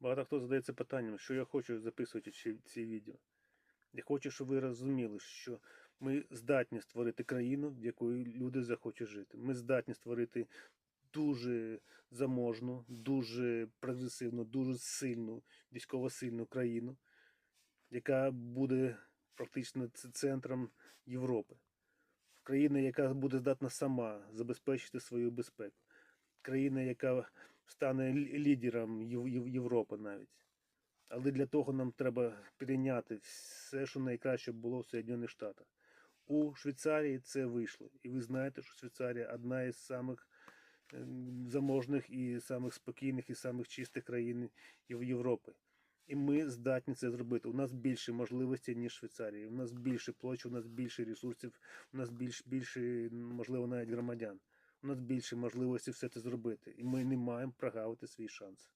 Багато хто задається питанням, що я хочу записувати ці, відео. Я хочу, щоб ви розуміли, що ми здатні створити країну, в якої люди захочуть жити. Ми здатні створити дуже заможну, дуже прогресивну, дуже сильну, військово сильну країну, яка буде практично центром Європи. Країна, яка буде здатна сама забезпечити свою безпеку. Країна, яка стане лідером Єв- Єв- Європи навіть. Але для того нам треба прийняти все, що найкраще було в Соєдинених Штатах. У Швейцарії це вийшло. І ви знаєте, що Швейцарія одна із самих ем, заможних і самих спокійних і самих чистих країн Єв- Європи. І ми здатні це зробити. У нас більше можливостей, ніж Швейцарії. У нас більше площі, у нас більше ресурсів, у нас більш, більше, можливо, навіть громадян. У нас більше можливості все це зробити. І ми не маємо прогавити свій шанс.